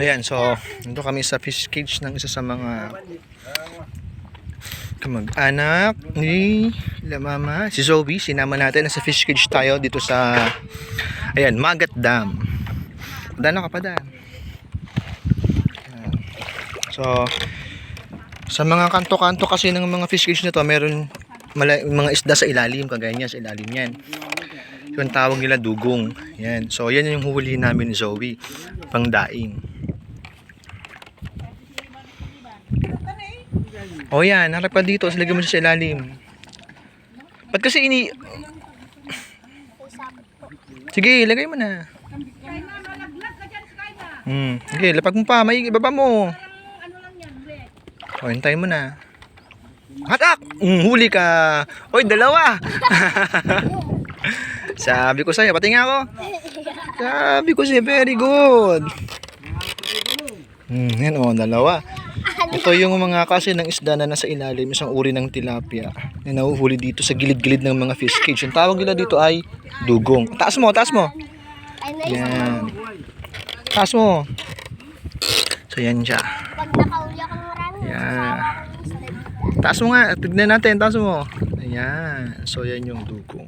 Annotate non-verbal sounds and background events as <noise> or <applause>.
Ayan, so, nandito kami sa fish cage ng isa sa mga kamag-anak ni La Mama. Si Zoe, sinama natin. Nasa fish cage tayo dito sa, ayan, Magat Dam. Dano ka pa, Dan. So, sa mga kanto-kanto kasi ng mga fish cage na to, meron mga isda sa ilalim, kagaya niya, sa ilalim yan. Yung tawag nila dugong. Yan. So, yan yung huli namin ni Zoe. Pangdaing. O yan, harap ka dito. Silagay mo siya sa ilalim. Ba't kasi ini... Sige, ilagay mo na. Hmm. Sige, lapag mo pa. May ibaba mo. O, hintayin mo na. Hatak! Mm, huli ka. Oy, dalawa. <laughs> Sabi ko sa'yo, pati nga ako. Sabi ko sa'yo, very good. Hmm, yan o, dalawa. Ito yung mga kasi ng isda na nasa ilalim, isang uri ng tilapia na nahuhuli dito sa gilid-gilid ng mga fish cage. Yung tawag nila dito ay dugong. Taas mo, taas mo. Yan. Taas mo. So, yan siya. Isda. Taas mo nga, tignan natin, taas mo. Ayan. So, yan yung dugo.